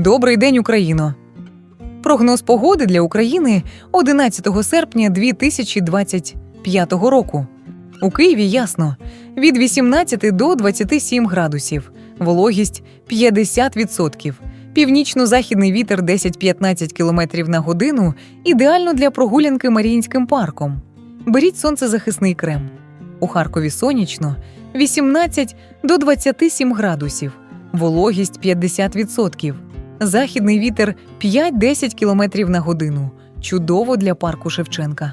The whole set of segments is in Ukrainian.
Добрий день, Україно! Прогноз погоди для України 11 серпня 2025 року. У Києві ясно від 18 до 27 градусів, вологість 50%, північно-західний вітер 10-15 км на годину ідеально для прогулянки Маріїнським парком. Беріть сонцезахисний крем. У Харкові сонячно 18 до 27 градусів, вологість 50%. Західний вітер 5-10 км на годину. Чудово для парку Шевченка.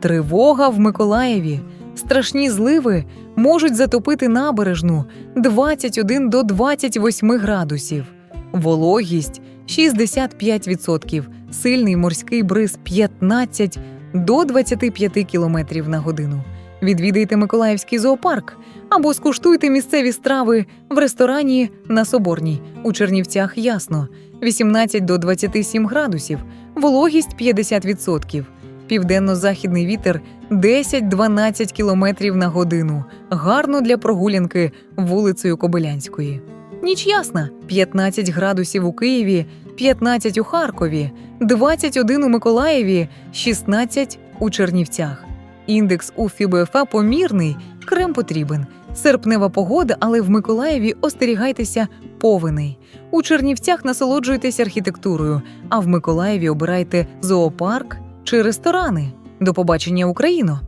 Тривога в Миколаєві. Страшні зливи можуть затопити набережну 21 до 28 градусів. Вологість 65%, сильний морський бриз 15 до 25 км на годину. Відвідайте Миколаївський зоопарк або скуштуйте місцеві страви в ресторані на Соборній у Чернівцях ясно 18 до 27 градусів, вологість 50%, південно-західний вітер 10-12 км на годину. Гарно для прогулянки вулицею Кобилянської. Ніч ясна 15 градусів у Києві, 15 у Харкові, 21 у Миколаєві, 16 у Чернівцях. Індекс у ФІБФА помірний, крем потрібен. Серпнева погода, але в Миколаєві остерігайтеся повеней. У Чернівцях насолоджуйтесь архітектурою, а в Миколаєві обирайте зоопарк чи ресторани. До побачення, Україно!